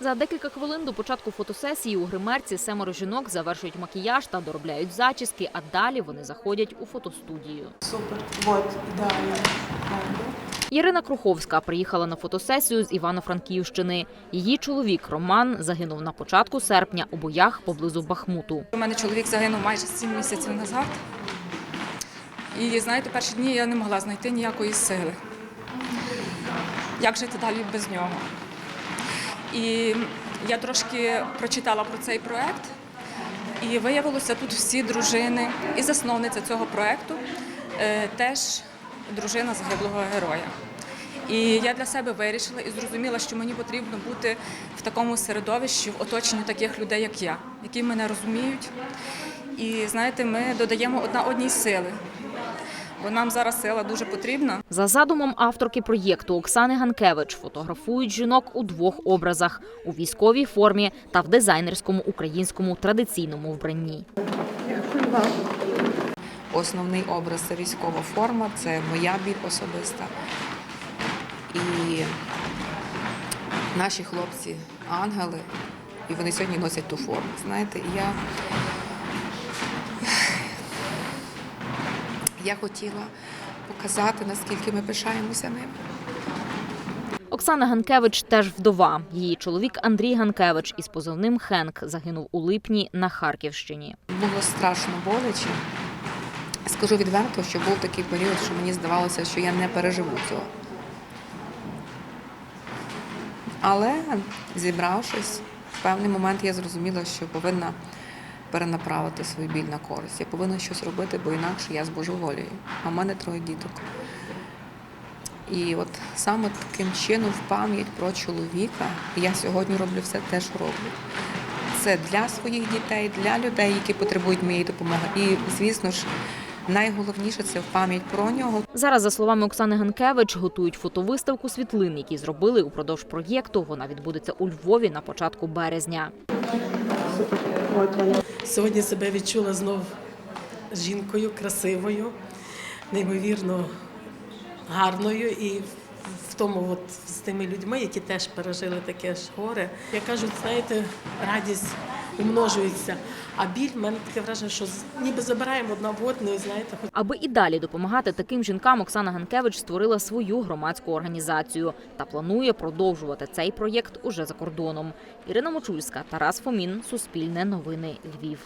За декілька хвилин до початку фотосесії у гримерці семеро жінок завершують макіяж та доробляють зачіски, а далі вони заходять у фотостудію. Супер. Вот, ідеально. Ірина Круховська приїхала на фотосесію з Івано-Франківщини. Її чоловік Роман загинув на початку серпня у боях поблизу Бахмуту. У мене чоловік загинув майже 7 місяців назад. І знаєте, перші дні я не могла знайти ніякої сили. Як жити далі без нього? І я трошки прочитала про цей проект, і виявилося тут всі дружини, і засновниця цього проекту е, теж дружина загиблого героя. І я для себе вирішила і зрозуміла, що мені потрібно бути в такому середовищі, в оточенні таких людей, як я, які мене розуміють. І знаєте, ми додаємо одна одній сили, бо нам зараз сила дуже потрібна. За задумом авторки проєкту Оксани Ганкевич фотографують жінок у двох образах у військовій формі та в дизайнерському українському традиційному вбранні. Основний образ це військова форма, це моя біль особиста. І наші хлопці ангели, і вони сьогодні носять ту форму. Знаєте, і я, я хотіла показати, наскільки ми пишаємося ними. Оксана Ганкевич теж вдова. Її чоловік Андрій Ганкевич із позивним Хенк загинув у липні на Харківщині. Було страшно боляче. Скажу відверто, що був такий період, що мені здавалося, що я не переживу цього. Але зібравшись, в певний момент я зрозуміла, що повинна перенаправити свій біль на користь. Я повинна щось робити, бо інакше я збожеволюю. А в мене троє діток. І от саме таким чином, в пам'ять про чоловіка, я сьогодні роблю все те, що роблю. Це для своїх дітей, для людей, які потребують моєї допомоги. І, звісно ж, найголовніше це в пам'ять про нього. Зараз, за словами Оксани Ганкевич, готують фотовиставку світлин, які зробили упродовж проєкту. Вона відбудеться у Львові на початку березня. Сьогодні себе відчула знов жінкою, красивою, неймовірно гарною і в тому, от з тими людьми, які теж пережили таке ж горе. Я кажу, знаєте, радість умножується, а біль в мене таке враження, що ніби забираємо одна в одної, знаєте, Аби і далі допомагати таким жінкам, Оксана Ганкевич створила свою громадську організацію та планує продовжувати цей проєкт уже за кордоном. Ірина Мочульська, Тарас Фомін, Суспільне новини, Львів.